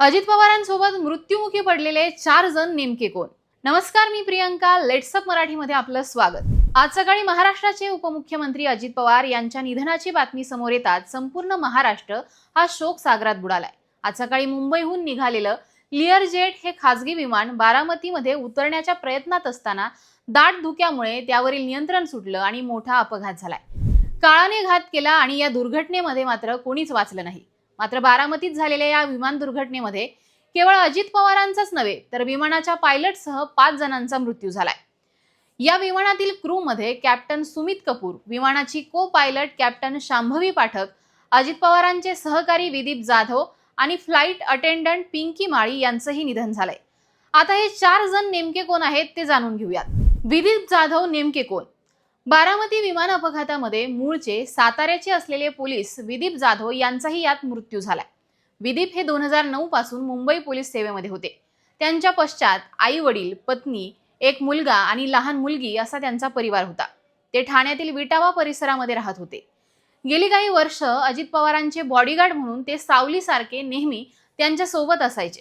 अजित पवारांसोबत मृत्युमुखी पडलेले चार जण नेमके कोण? नमस्कार मी प्रियंका. लेट्सअप मराठीमध्ये आपलं स्वागत. आज सकाळी महाराष्ट्राचे उपमुख्यमंत्री अजित पवार यांच्या निधनाची बातमी समोर येतात संपूर्ण महाराष्ट्र हा शोक सागरात बुडालाय. आज सकाळी मुंबईहून निघालेलं लिअर जेट हे खासगी विमान बारामतीमध्ये उतरण्याच्या प्रयत्नात असताना दाट धुक्यामुळे त्यावरील नियंत्रण सुटलं आणि मोठा अपघात झालाय. काळाने घात केला आणि या दुर्घटनेमध्ये मात्र कोणीच वाचलं नाही. मात्र बारामतीत झालेल्या या विमान दुर्घटनेमध्ये केवळ अजित पवारांचाच नव्हे तर विमानाच्या पायलटसह पाच जणांचा मृत्यू झालाय. या विमानातील क्रूमध्ये कॅप्टन सुमित कपूर विमानाची co pilot captain Shambhavi Pathak Ajit पवारांचे सहकारी विदीप जाधव आणि फ्लाईट अटेंडंट पिंकी माळी यांचंही निधन झालंय. आता हे चार जण नेमके कोण आहेत ते जाणून घेऊयात. विदीप जाधव नेमके कोण? बारामती विमान अपघातामध्ये मूळचे साताऱ्याचे असलेले पोलीस विदीप जाधव यांचाही यात मृत्यू झालाय. विदीप हे दोन हजार नऊ पासून मुंबई पोलीस सेवेमध्ये होते. त्यांच्या पश्चात आई वडील पत्नी एक मुलगा आणि लहान मुलगी असा त्यांचा परिवार होता. ते ठाण्यातील विटावा परिसरामध्ये राहत होते. गेली काही वर्ष अजित पवारांचे बॉडीगार्ड म्हणून ते सावलीसारखे नेहमी त्यांच्यासोबत असायचे.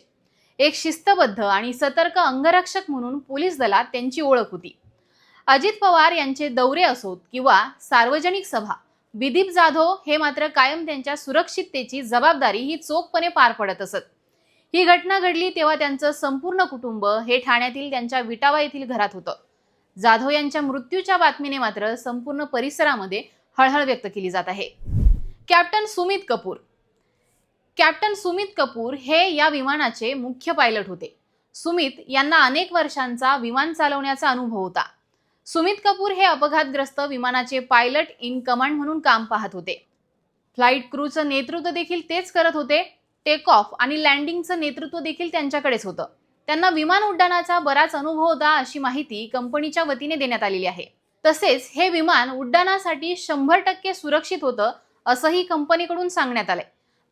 एक शिस्तबद्ध आणि सतर्क अंगरक्षक म्हणून पोलीस दलात त्यांची ओळख होती. अजित पवार यांचे दौरे असोत किंवा सार्वजनिक सभा विदीप जाधव हे मात्र कायम त्यांच्या सुरक्षिततेची जबाबदारी ही चोखपणे पार पडत असत. ही घटना घडली तेव्हा त्यांचं संपूर्ण कुटुंब हे ठाण्यातील त्यांच्या विटावा येथील घरात होतं. जाधव यांच्या मृत्यूच्या बातमीने मात्र संपूर्ण परिसरामध्ये हळहळ व्यक्त केली जात आहे. कॅप्टन सुमित कपूर. कॅप्टन सुमित कपूर हे या विमानाचे मुख्य पायलट होते. सुमित यांना अनेक वर्षांचा विमान चालवण्याचा अनुभव होता. सुमित कपूर हे अपघातग्रस्त विमानाचे पायलट इन कमांड म्हणून काम पाहत होते. फ्लाईट क्रूचं नेतृत्व देखील तेच करत होते. टेक ऑफ आणि लँडिंगचं नेतृत्व देखील त्यांच्याकडेच होतं. त्यांना विमान उड्डाणाचा बराच अनुभव होता अशी माहिती कंपनीच्या वतीने देण्यात आलेली आहे. तसेच हे विमान उड्डाणासाठी शंभर टक्के सुरक्षित होतं असंही कंपनीकडून सांगण्यात आलंय.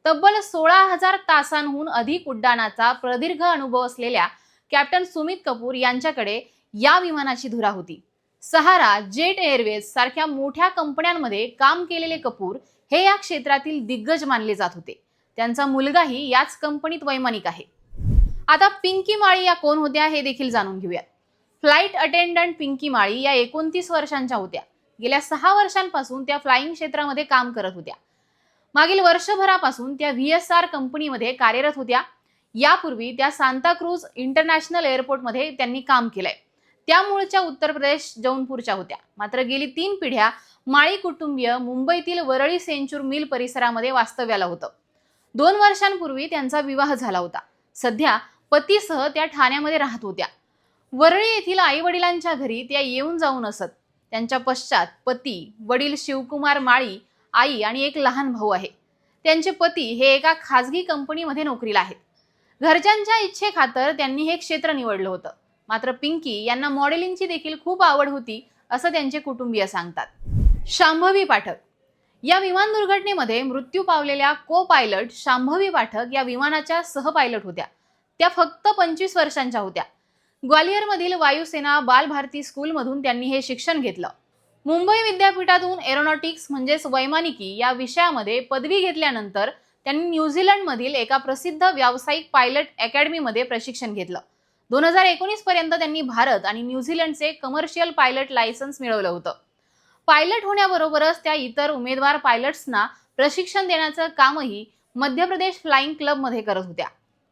तब्बल सोळा हजार तासांहून अधिक उड्डाणाचा प्रदीर्घ अनुभव असलेल्या कॅप्टन सुमित कपूर यांच्याकडे या विमानाची धुरा होती. सहारा जेट एअरवेज सारख्या मोठ्या कंपन्यांमध्ये काम केलेले कपूर हे या क्षेत्रातील दिग्गज मानले जात होते. त्यांचा मुलगाही याच कंपनीत वैमानिक आहे. आता पिंकी माळी या कोण होत्या हे देखील जाणून घेऊयात फ्लाईट अटेंडंट पिंकी माळी या एकोणतीस वर्षांच्या होत्या. गेल्या सहा वर्षांपासून त्या फ्लाईंग क्षेत्रामध्ये काम करत होत्या. मागील वर्षभरापासून त्या व्ही एस आर कंपनीमध्ये कार्यरत होत्या. यापूर्वी त्या सांताक्रूज इंटरनॅशनल एअरपोर्टमध्ये त्यांनी काम केलंय. त्या मूळच्या उत्तर प्रदेश जौनपूरच्या होत्या. मात्र गेली तीन पिढ्या माळी कुटुंबीय मुंबईतील वरळी सेंचूर मिल परिसरामध्ये वास्तव्याला होतं. दोन वर्षांपूर्वी त्यांचा विवाह झाला होता. सध्या पतीसह त्या ठाण्यामध्ये राहत होत्या. वरळी येथील आई वडिलांच्या घरी त्या येऊन जाऊन असत त्यांच्या पश्चात पती वडील शिवकुमार माळी आई आणि एक लहान भाऊ आहे. त्यांचे पती हे एका खाजगी कंपनीमध्ये नोकरीला आहेत. घरच्यांच्या इच्छेखातर त्यांनी हे क्षेत्र निवडलं होतं. मात्र पिंकी यांना मॉडेलिंगची देखील खूप आवड होती असं त्यांचे कुटुंबीय सांगतात. शांभवी पाठक. या विमान दुर्घटनेमध्ये मृत्यू पावलेल्या को पायलट शांभवी पाठक या विमानाच्या सहपायलट होत्या. त्या फक्त पंचवीस वर्षांच्या होत्या. ग्वालियरमधील वायुसेना बालभारती स्कूलमधून त्यांनी हे शिक्षण घेतलं. मुंबई विद्यापीठातून एरोनॉटिक्स म्हणजेच वैमानिकी या विषयामध्ये पदवी घेतल्यानंतर त्यांनी न्यूझीलंडमधील एका प्रसिद्ध व्यावसायिक पायलट अकॅडमीमध्ये प्रशिक्षण घेतलं. दोन हजार एकोणीस पर्यंत त्यांनी भारत आणि न्यूझीलंडचे कमर्शियल पायलट लायसन्स मिळवलं होतं. पायलट होण्याबरोबरच त्या इतर उमेदवार पायलट्सना प्रशिक्षण देण्याचं कामही मध्य प्रदेश फ्लाइंग क्लबमध्ये करत होत्या.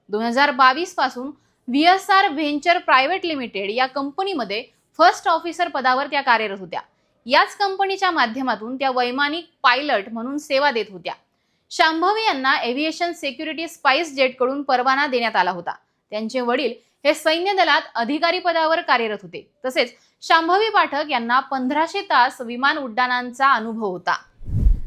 दोन हजार बावीसपासून V S R venture private limited या कंपनीमध्ये फर्स्ट ऑफिसर पदावर त्या कार्यरत होत्या. याच कंपनीच्या माध्यमातून त्या वैमानिक पायलट म्हणून सेवा देत होत्या. शांभवी यांना एव्हिएशन सेक्युरिटी स्पाइस जेटकडून परवाना देण्यात आला होता. त्यांचे वडील हे सैन्य दलात अधिकारी पदावर कार्यरत होते. तसेच शांभवी पाठक यांना पंधराशे तास विमान उड्डाणांचा अनुभव होता.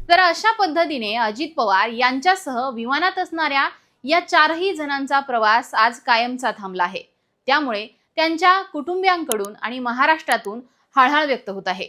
तर अशा पद्धतीने अजित पवार यांच्यासह विमानात असणाऱ्या या चारही जणांचा प्रवास आज कायमचा थांबला आहे. त्यामुळे त्यांच्या कुटुंबियांकडून आणि महाराष्ट्रातून हळहळ व्यक्त होत आहे.